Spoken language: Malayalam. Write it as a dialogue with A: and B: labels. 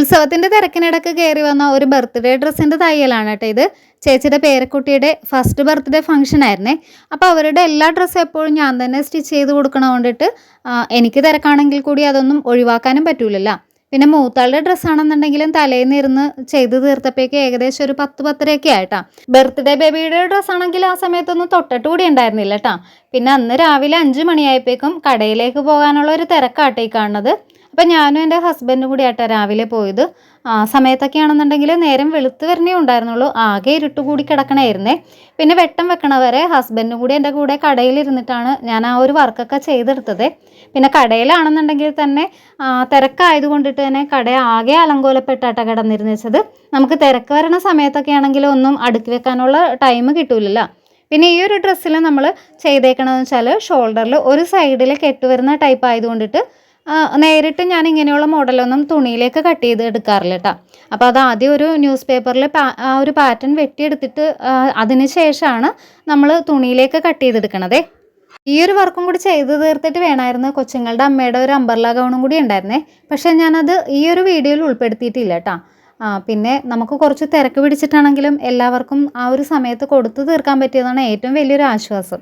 A: ഉത്സവത്തിന്റെ തിരക്കിനിടക്ക് കയറി വന്ന ഒരു ബർത്ത്ഡേ ഡ്രസ്സിന്റെ തയ്യലാണ് കേട്ടോ ഇത്. ചേച്ചിയുടെ പേരക്കുട്ടിയുടെ ഫസ്റ്റ് ബർത്ത്ഡേ ഫംഗ്ഷൻ ആയിരുന്നേ. അപ്പോൾ അവരുടെ എല്ലാ ഡ്രസ്സും എപ്പോഴും ഞാൻ തന്നെ സ്റ്റിച്ച് ചെയ്ത് കൊടുക്കണ എനിക്ക് തിരക്കാണെങ്കിൽ കൂടി അതൊന്നും ഒഴിവാക്കാനും പറ്റൂലല്ലോ. പിന്നെ മൂത്താളുടെ ഡ്രസ്സാണെന്നുണ്ടെങ്കിലും തലേന്ന് ഇരുന്ന് ചെയ്ത് തീർത്തപ്പോഴേക്ക് ഏകദേശം ഒരു പത്ത് പത്തരയൊക്കെ ആയിട്ടാ. ബർത്ത്ഡേ ബേബിയുടെ ഡ്രസ്സാണെങ്കിൽ ആ സമയത്തൊന്നും തൊട്ടിട്ട് കൂടി ഉണ്ടായിരുന്നില്ല കേട്ടോ. പിന്നെ അന്ന് രാവിലെ അഞ്ച് മണിയായപ്പോഴേക്കും കടയിലേക്ക് പോകാനുള്ള ഒരു തിരക്കാട്ടേ കാണുന്നത്. അപ്പം ഞാനും എന്റെ ഹസ്ബൻഡും കൂടി ആയിട്ടാണ് രാവിലെ പോയത്. സമയത്തൊക്കെ ആണെന്നുണ്ടെങ്കിൽ നേരം വെളുത്ത് വരണേ ഉണ്ടായിരുന്നുള്ളൂ. ആകെ ഇരുട്ട് കൂടി കിടക്കണമായിരുന്നേ പിന്നെ വെട്ടം വെക്കണവരെ ഹസ്ബൻഡും കൂടി എന്റെ കൂടെ കടയിലിരുന്നിട്ടാണ് ഞാൻ ആ ഒരു വർക്കൊക്കെ ചെയ്തെടുത്തത്. പിന്നെ കടയിലാണെന്നുണ്ടെങ്കിൽ തന്നെ തിരക്കായത് കൊണ്ടിട്ട് തന്നെ കട ആകെ അലങ്കോലപ്പെട്ടാട്ട കിടന്നിരുന്നു വെച്ചത് നമുക്ക് തിരക്ക് വരണ സമയത്തൊക്കെ ആണെങ്കിൽ ഒന്നും അടുക്കി വെക്കാനുള്ള ടൈം കിട്ടൂലല്ലോ. പിന്നെ ഈ ഒരു ഡ്രസ്സിൽ നമ്മൾ ചെയ്തേക്കണമെന്ന് വെച്ചാൽ ഷോൾഡറിൽ ഒരു സൈഡിൽ കെട്ടുവരുന്ന ടൈപ്പ് ആയതുകൊണ്ടിട്ട് നേരിട്ട് ഞാൻ ഇങ്ങനെയുള്ള മോഡലൊന്നും തുണിയിലേക്ക് കട്ട് ചെയ്ത് എടുക്കാറില്ല കേട്ടോ അപ്പോൾ അത് ആദ്യം ഒരു ന്യൂസ് പേപ്പറിൽ ആ ഒരു പാറ്റേൺ വെട്ടിയെടുത്തിട്ട് അതിന് ശേഷമാണ് നമ്മൾ തുണിയിലേക്ക് കട്ട് ചെയ്തെടുക്കണതേ. ഈ ഒരു വർക്കും കൂടി ചെയ്ത് തീർത്തിട്ട് വേണമായിരുന്നു കൊച്ചുങ്ങളുടെ അമ്മയുടെ ഒരു അമ്പർല ഗൗണും കൂടി ഉണ്ടായിരുന്നേ. പക്ഷേ ഞാനത് ഈ ഒരു വീഡിയോയിൽ ഉൾപ്പെടുത്തിയിട്ടില്ല കേട്ടോ പിന്നെ നമുക്ക് കുറച്ച് തിരക്ക് പിടിച്ചിട്ടാണെങ്കിലും എല്ലാവർക്കും ആ ഒരു സമയത്ത് കൊടുത്തു തീർക്കാൻ പറ്റിയതാണ് ഏറ്റവും വലിയൊരു ആശ്വാസം.